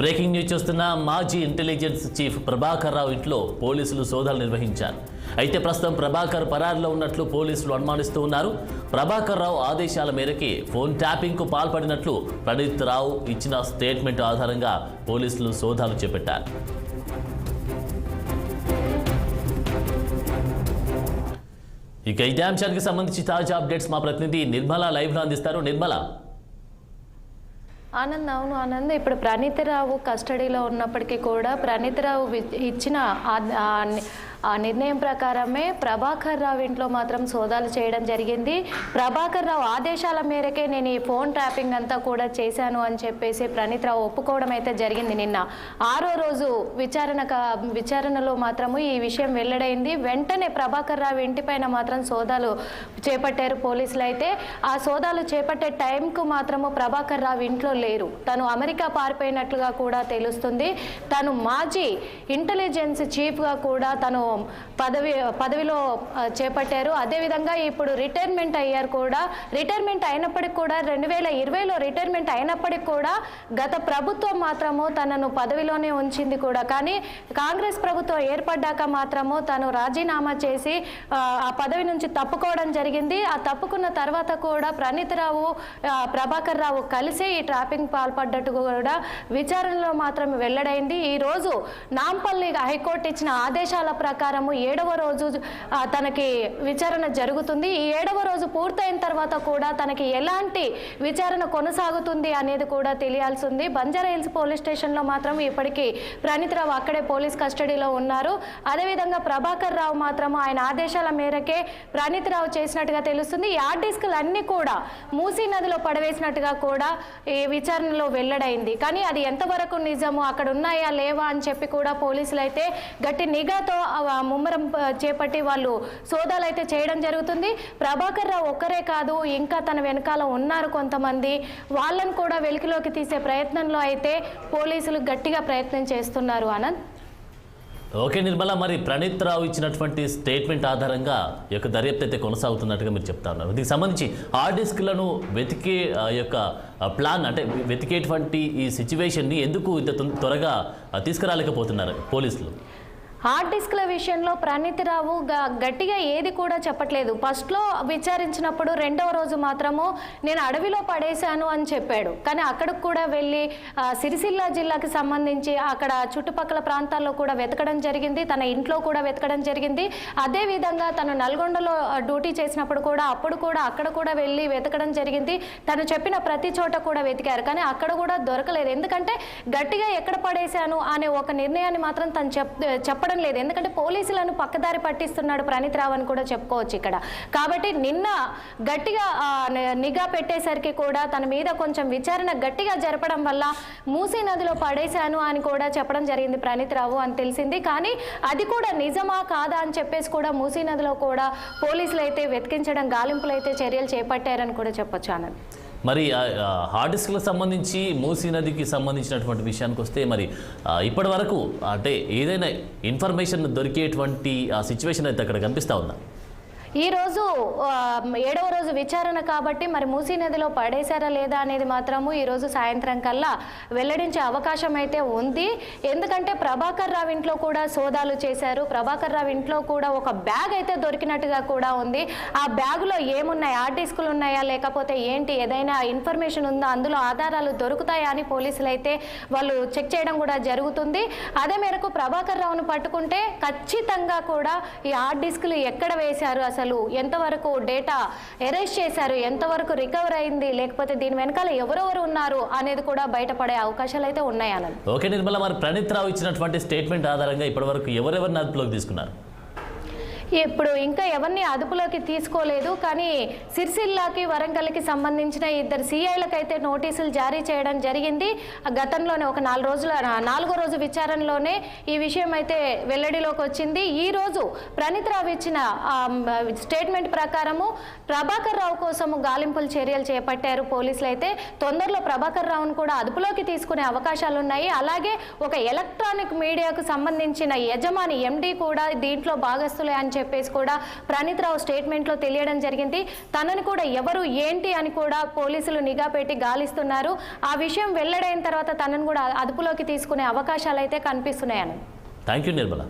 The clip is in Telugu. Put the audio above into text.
బ్రేకింగ్ న్యూస్ చూస్తున్న మాజీ ఇంటెలిజెన్స్ చీఫ్ ప్రభాకర్ రావు ఇంట్లో పోలీసులు సోదాలు నిర్వహించారు. అయితే ప్రస్తుతం ప్రభాకర్ పరారిలో ఉన్నట్లు పోలీసులు అనుమానిస్తూ ఉన్నారు. ప్రభాకర్ రావు ఆదేశాల మేరకి ఫోన్ ట్యాపింగ్కు పాల్పడినట్లు ప్రణీత్ రావు ఇచ్చిన స్టేట్మెంట్ ఆధారంగా పోలీసులు సోదాలు చేపట్టారు. ఇక ఇదే అంశానికి సంబంధించి తాజా అప్డేట్స్ మా ప్రతినిధి నిర్మల లైవ్లో అందిస్తారు. నిర్మల. ఆనంద్ అవును ఆనంద్. ఇప్పుడు ప్రణీతిరావు కస్టడీలో ఉన్నప్పటికీ కూడా ప్రణీతిరావు ఇచ్చిన ఆ- నిర్ణయం ప్రకారమే ప్రభాకర్ రావు ఇంట్లో మాత్రం సోదాలు చేయడం జరిగింది. ప్రభాకర్ రావు ఆదేశాల మేరకే నేను ఈ ఫోన్ ట్రాపింగ్ అంతా కూడా చేశాను అని చెప్పేసి ప్రణీత్ రావు ఒప్పుకోవడం అయితే జరిగింది నిన్న. ఆరో రోజు విచారణ క- విచారణలో మాత్రము ఈ విషయం వెల్లడైంది. వెంటనే ప్రభాకర్ రావు ఇంటిపైన మాత్రం సోదాలు చేపట్టారు పోలీసులు అయితే. ఆ సోదాలు చేపట్టే టైంకు మాత్రము ప్రభాకర్ రావు ఇంట్లో లేరు. తను అమెరికా పారిపోయినట్లుగా కూడా తెలుస్తుంది. తను మాజీ ఇంటెలిజెన్స్ చీఫ్గా కూడా తను పదవి పదవిలో చేపట్టారు. అదేవిధంగా ఇప్పుడు రిటైర్మెంట్ అయ్యారు కూడా. రిటైర్మెంట్ అయినప్పటికి కూడా రెండు వేల ఇరవైలో రిటైర్మెంట్ అయినప్పటికి కూడా గత ప్రభుత్వం మాత్రము తనను పదవిలోనే ఉంచింది కూడా. కానీ కాంగ్రెస్ ప్రభుత్వం ఏర్పడ్డాక మాత్రము తను రాజీనామా చేసి ఆ, పదవి నుంచి తప్పుకోవడం జరిగింది. ఆ తప్పుకున్న తర్వాత కూడా ప్రణీత్ రావు ప్రభాకర్ రావు కలిసి ఈ ట్రాపింగ్ పాల్పడ్డట్టు కూడా విచారణలో మాత్రం వెల్లడైంది. ఈ రోజు నాంపల్లి హైకోర్టు ఇచ్చిన ఆదేశాల ప్రకారము ఏడవ రోజు తనకి విచారణ జరుగుతుంది. ఈ ఏడవ రోజు పూర్తయిన తర్వాత కూడా తనకి ఎలాంటి విచారణ కొనసాగుతుంది అనేది కూడా తెలియాల్సి ఉంది బంజారా హిల్స్ పోలీస్ స్టేషన్లో మాత్రం ఇప్పటికీ ప్రణీత్ రావు అక్కడే పోలీస్ కస్టడీలో ఉన్నారు. అదేవిధంగా ప్రభాకర్ రావు మాత్రం ఆయన ఆదేశాల మేరకే ప్రణీత్ రావు చేసినట్టుగా తెలుస్తుంది. ఈ డిస్కులు అన్నీ కూడా మూసీ నదిలో పడవేసినట్టుగా కూడా ఈ విచారణలో వెల్లడైంది. కానీ అది ఎంతవరకు నిజము అక్కడ ఉన్నాయా లేవా అని చెప్పి కూడా పోలీసులు అయితే గట్టి నిఘాతో ముమ్మరం చేపట్టి వాళ్ళు సోదాలు అయితే చేయడం జరుగుతుంది. ప్రభాకర్ రావు ఒక్కరే కాదు ఇంకా తన వెనకాల ఉన్నారు కొంతమంది. వాళ్ళను కూడా వెలికిలోకి తీసే ప్రయత్నంలో అయితే పోలీసులు గట్టిగా ప్రయత్నం చేస్తున్నారు ఆనంద్. ఓకే నిర్మల మరి ప్రణీత్ రావు ఇచ్చినటువంటి స్టేట్మెంట్ ఆధారంగా ఈ యొక్క దర్యాప్తు అయితే కొనసాగుతున్నట్టుగా మీరు చెప్తా ఉన్నారు. దీనికి సంబంధించి హార్డ్ డిస్క్లను వెతికే యొక్క ప్లాన్ అంటే వెతికేటువంటి ఈ సిచ్యువేషన్ని ఎందుకు ఇంత త్వరగా తీసుకురాలేకపోతున్నారు పోలీసులు? హార్డ్ డిస్క్ల విషయంలో ప్రణీతిరావు గ- గట్టిగా ఏది కూడా చెప్పట్లేదు. ఫస్ట్లో విచారించినప్పుడు రెండవ రోజు మాత్రము నేను అడవిలో పడేశాను అని చెప్పాడు. కానీ అక్కడికి కూడా వెళ్ళి సిరిసిల్ల జిల్లాకి సంబంధించి అక్కడ చుట్టుపక్కల ప్రాంతాల్లో కూడా వెతకడం జరిగింది. తన ఇంట్లో కూడా వెతకడం జరిగింది. అదే విధంగా తను నల్గొండలో డ్యూటీ చేసినప్పుడు కూడా అప్పుడు కూడా అక్కడ కూడా వెళ్ళి వెతకడం జరిగింది. తను చెప్పిన ప్రతి చోట కూడా వెతికారు. కానీ అక్కడ కూడా దొరకలేదు. ఎందుకంటే గట్టిగా ఎక్కడ పడేశాను అనే ఒక నిర్ణయాన్ని మాత్రం తను చెప్ చెప్పడం లేదు. ఎందుకంటే పోలీసులను పక్కదారి పట్టిస్తున్నాడు ప్రణీత్ రావు అని కూడా చెప్పుకోవచ్చు ఇక్కడ. కాబట్టి నిన్న గట్టిగా నిఘా పెట్టేసరికి కూడా తన మీద కొంచెం విచారణ గట్టిగా జరపడం వల్ల మూసీ నదిలో పడేశాను అని కూడా చెప్పడం జరిగింది ప్రణీత్ రావు అని తెలిసింది. కానీ అది కూడా నిజమా కాదా అని చెప్పేసి కూడా మూసీ నదిలో కూడా పోలీసులు అయితే వెతికించడం గాలింపులు అయితే చర్యలు చేపట్టారని కూడా చెప్పొచ్చు ఆనంద్. మరి హార్డ్ డిస్క్లకు సంబంధించి మూసీ నదికి సంబంధించినటువంటి విషయానికి వస్తే మరి ఇప్పటి వరకు అంటే ఏదైనా ఇన్ఫర్మేషన్ దొరికేటువంటి ఆ సిచ్యువేషన్ అయితే అక్కడ కనిపిస్తూ ఉందా? ఈరోజు ఏడవ రోజు విచారణ కాబట్టి మరి మూసీ నదిలో పడేశారా లేదా అనేది మాత్రము ఈరోజు సాయంత్రం కల్లా వెల్లడించే అవకాశం అయితే ఉంది. ఎందుకంటే ప్రభాకర్ రావు ఇంట్లో కూడా సోదాలు చేశారు. ప్రభాకర్ రావు ఇంట్లో కూడా ఒక బ్యాగ్ అయితే దొరికినట్టుగా కూడా ఉంది. ఆ బ్యాగులో ఏమున్నాయి? ఆర్ట్ డిస్కులు ఉన్నాయా? లేకపోతే ఏంటి? ఏదైనా ఇన్ఫర్మేషన్ ఉందా? అందులో ఆధారాలు దొరుకుతాయా అని పోలీసులు అయితే వాళ్ళు చెక్ చేయడం కూడా జరుగుతుంది. అదే మేరకు ప్రభాకర్ రావును పట్టుకుంటే ఖచ్చితంగా కూడా ఈ ఆర్ట్ డిస్కులు ఎక్కడ వేశారు? అసలు ఎంతవరకు డేటా ఎరేజ్ చేశారు ఎంతవరకు రికవర్ అయింది లేకపోతే దీని వెనకాల ఎవరెవరు ఉన్నారు అనేది కూడా బయటపడే అవకాశాలు అయితే ఉన్నాయి అనంత్ ఓకే నిర్మల మరి ప్రణీత్ రావు ఇచ్చినటువంటి స్టేట్మెంట్ ఆధారంగా ఇప్పటివరకు ఎవరెవరిని అదుపులోకి తీసుకున్నారు? ఇప్పుడు ఇంకా ఎవరిని అదుపులోకి తీసుకోలేదు కానీ సిరిసిల్లాకి వరంగల్కి సంబంధించిన ఇద్దరు సిఐలకు అయితే నోటీసులు జారీ చేయడం జరిగింది. గతంలోనే ఒక నాలుగు రోజుల నాలుగో రోజు విచారణలోనే ఈ విషయం అయితే వెల్లడిలోకి వచ్చింది. ఈ రోజు ప్రణీత్ రావు ఇచ్చిన స్టేట్మెంట్ ప్రకారము ప్రభాకర్ రావు కోసము గాలింపులు చర్యలు చేపట్టారు పోలీసులు అయితే తొందరలో ప్రభాకర్ రావును కూడా అదుపులోకి తీసుకునే అవకాశాలు ఉన్నాయి అలాగే ఒక ఎలక్ట్రానిక్ మీడియాకు సంబంధించిన యజమాని ఎండీ కూడా దీంట్లో భాగస్థులే అని చెప్పేసి కూడా ప్రణీత్ రావు స్టేట్మెంట్లో తెలియడం జరిగింది. తనని కూడా ఎవరు ఏంటి అని కూడా పోలీసులు నిఘా పెట్టి గాలిస్తున్నారు. ఆ విషయం వెల్లడైన తర్వాత తనను కూడా అదుపులోకి తీసుకునే అవకాశాలు అయితే కనిపిస్తున్నాయని. Thank you Nirmala.